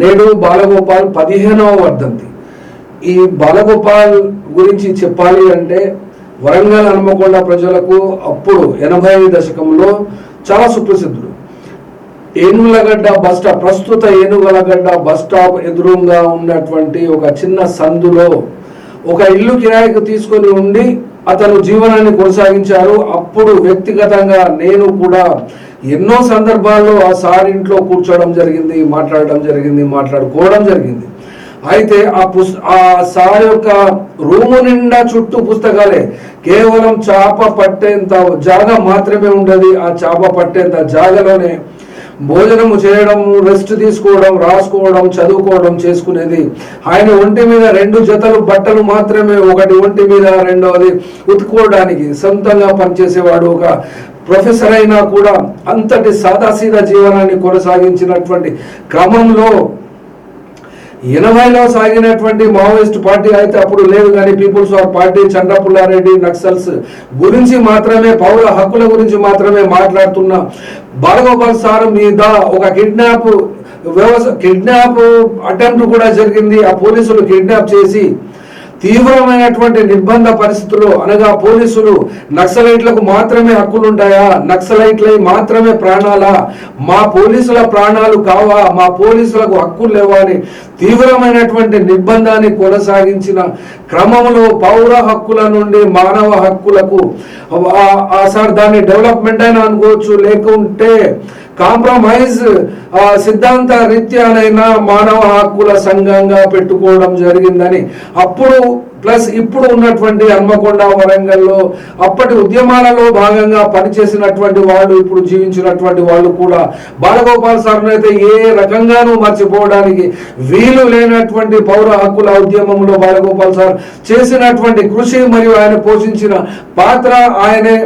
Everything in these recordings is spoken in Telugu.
నేడు బాలగోపాల్ పదిహేనవ వర్ధంతి. ఈ బాలగోపాల్ గురించి చెప్పాలి అంటే వరంగల్ హనుమకొండ ప్రజలకు అప్పుడు ఎనభై దశకంలో చాలా సుప్రసిద్ధుడు. ఏనుగులగడ్డ బస్ స్టాప్ ప్రస్తుత ఏనుగులగడ్డ బస్ స్టాప్ ఎదురుగా ఉన్నటువంటి ఒక చిన్న సందులో ఒక ఇల్లు కిరాయికి తీసుకొని ఉండి అతను జీవనాన్ని కొనసాగించారు. అప్పుడు వ్యక్తిగతంగా నేను కూడా ఎన్నో సందర్భాల్లో ఆ సార్ ఇంట్లో కూర్చోవడం జరిగింది మాట్లాడడం జరిగింది మాట్లాడుకోవడం జరిగింది. అయితే ఆ పుస్ ఆ సార్ యొక్క రూము నిండా చుట్టూ పుస్తకాలే. కేవలం చేప పట్టేంత జాగా మాత్రమే ఉండదు ఆ చాప పట్టేంత జాగలోనే భోజనము చేయడం రెస్ట్ తీసుకోవడం రాసుకోవడం చదువుకోవడం చేసుకునేది. ఆయన ఒంటి మీద రెండు జతలు బట్టలు మాత్రమే ఒకటి ఒంటి మీద రెండవది ఉతుకోవడానికి సొంతంగా పనిచేసేవాడు ఒక ప్రొఫెసర్ అయినా కూడా అంతటి సాదాసీదా జీవనాన్ని కొనసాగించినటువంటి క్రమంలో ఎనభైలో సాగినటువంటి మావోయిస్ట్ పార్టీ అయితే అప్పుడు లేదు కానీ people's war party Chandrapullareddy naxals గురించి మాత్రమే పౌర హక్కుల గురించి మాత్రమే మాట్లాడుతున్నా బాలగోపాల్ సార్ మీద ఒక కిడ్నాప్ వ్యవస్థ కిడ్నాప్ అటెంప్ట్ కూడా జరిగింది. ఆ పోలీసులు కిడ్నాప్ చేసి తీవ్రమైనటువంటి నిర్బంధ పరిస్థితుల్లో అనగా పోలీసులు నక్సలైట్లకు మాత్రమే హక్కులుంటాయా? నక్సలైట్లై మాత్రమే ప్రాణాలా? మా పోలీసుల ప్రాణాలు కావా? మా పోలీసులకు హక్కులు లేవా అని తీవ్రమైనటువంటి నిర్బంధాన్ని కొనసాగించిన క్రమంలో పౌర హక్కుల నుండి మానవ హక్కులకు ఆ సార్ దాన్ని డెవలప్మెంట్ అయినా అనుకోవచ్చు లేకుంటే కాంప్రమైజ్ సిద్ధాంత రీత్యానైనా మానవ హక్కుల సంఘంగా పెట్టుకోవడం జరిగిందని అప్పుడు ప్లస్ ఇప్పుడు ఉన్నటువంటి హన్మకొండ వరంగల్లో అప్పటి ఉద్యమాలలో భాగంగా పనిచేసినటువంటి వాళ్ళు ఇప్పుడు జీవించినటువంటి వాళ్ళు కూడా బాలగోపాల్ సార్ను అయితే ఏ రకంగానూ మర్చిపోవడానికి వీలు లేనటువంటి పౌర హక్కుల ఉద్యమంలో బాలగోపాల్ సార్ చేసినటువంటి కృషి మరియు ఆయన పోషించిన పాత్ర ఆయనే.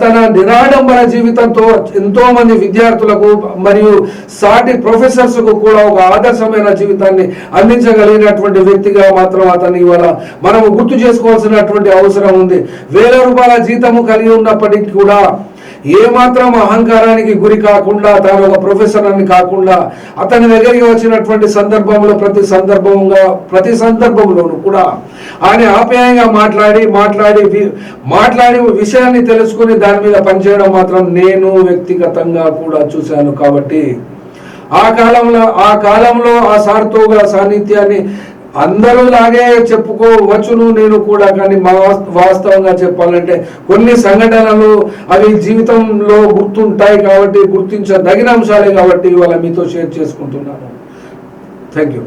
తన నిరాడంబర జీవితంతో ఎంతో మంది విద్యార్థులకు మరియు సాటి ప్రొఫెసర్స్కు కూడా ఒక ఆదర్శమైన జీవితాన్ని అందించగలిగినటువంటి వ్యక్తిగా మాత్రం అతన్ని ఇవాళ మనము గుర్తు చేసుకోవాల్సినటువంటి అవసరం ఉంది. వేల రూపాయల జీతము కలిగి ఉన్నప్పటికీ కూడా ఏ మాత్రం అహంకారానికి గురి కాకుండా తాను ఒక ప్రొఫెసర్ అని కాకుండా అతని దగ్గరికి వచ్చినటువంటి సందర్భంలో ప్రతి సందర్భంగా ప్రతి సందర్భంలోనూ కూడా ఆయన ఆప్యాయంగా మాట్లాడి మాట్లాడి మాట్లాడి విషయాన్ని తెలుసుకుని దాని మీద పనిచేయడం మాత్రం నేను వ్యక్తిగతంగా కూడా చూశాను కాబట్టి ఆ కాలంలో ఆ కాలంలో ఆ సార్తో సాన్నిధ్యాన్ని అందరూ లాగే చెప్పుకోవచ్చును నేను కూడా. కానీ మా వాస్తవంగా చెప్పాలంటే కొన్ని సంఘటనలు అవి జీవితంలో గుర్తుంటాయి కాబట్టి గుర్తించదగిన అంశాలే కాబట్టి ఇవాళ మీతో షేర్ చేసుకుంటున్నాను. Thank you.